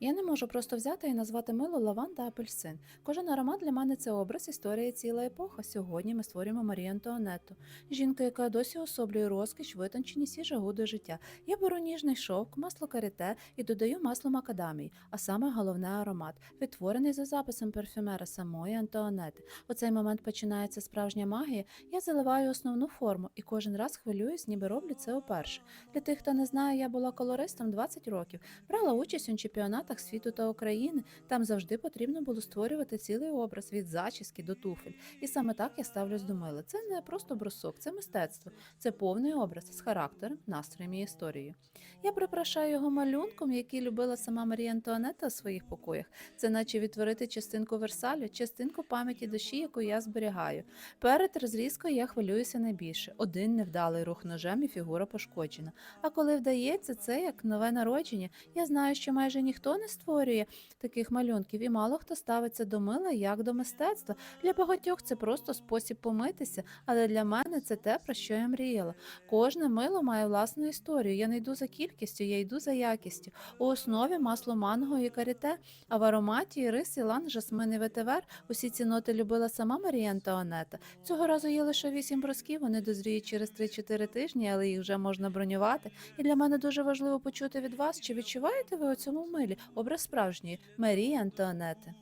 Я не можу просто взяти і назвати мило лаванда апельсин. Кожен аромат для мене це образ, історія ціла епоха. Сьогодні ми створюємо Марію Антуанетту. Жінка, яка досі особлює розкіш, витонченість і жагу до життя. Я беру ніжний шовк, масло карите і додаю масло макадамії, а саме головне аромат, відтворений за записом парфюмера самої Антуанети. У цей момент починається справжня магія. Я заливаю основну форму і кожен раз хвилююсь, ніби роблю це уперше. Для тих, хто не знає, я була колористом 20 років. Брала участь у чемпіонатах світу та України. Там завжди потрібно було створювати цілий образ від зачіски до туфель. І саме так я ставлюсь до мила. Це не просто брусок, це мистецтво, це повний образ з характером, настроєм і історією. Я прикрашаю його малюнком, який любила сама Марія Антуанетта у своїх покоях. Це наче відтворити частинку Версалю, частинку пам'яті душі, яку я зберігаю. Перед розрізкою я хвилююся найбільше. Один невдалий рух ножем і фігура пошкоджена. А коли вдається, це як нове народження. Я знаю, що майже не створює таких малюнків, і мало хто ставиться до мила як до мистецтва. Для багатьох це просто спосіб помитися, але для мене це те, про що я мріяла. Кожне мило має власну історію. Я не йду за кількістю, я йду за якістю. У основі масло манго і каріте, а в ароматі рис, ілан, жасмин і ветивер. Усі ці ноти любила сама Марія Антуанета. Цього разу є лише вісім бросків, вони дозріють через 3-4 тижні, але їх вже можна бронювати. І для мене дуже важливо почути від вас, чи відчуваєте ви у цьому милі образ справжньої Марії Антуанети.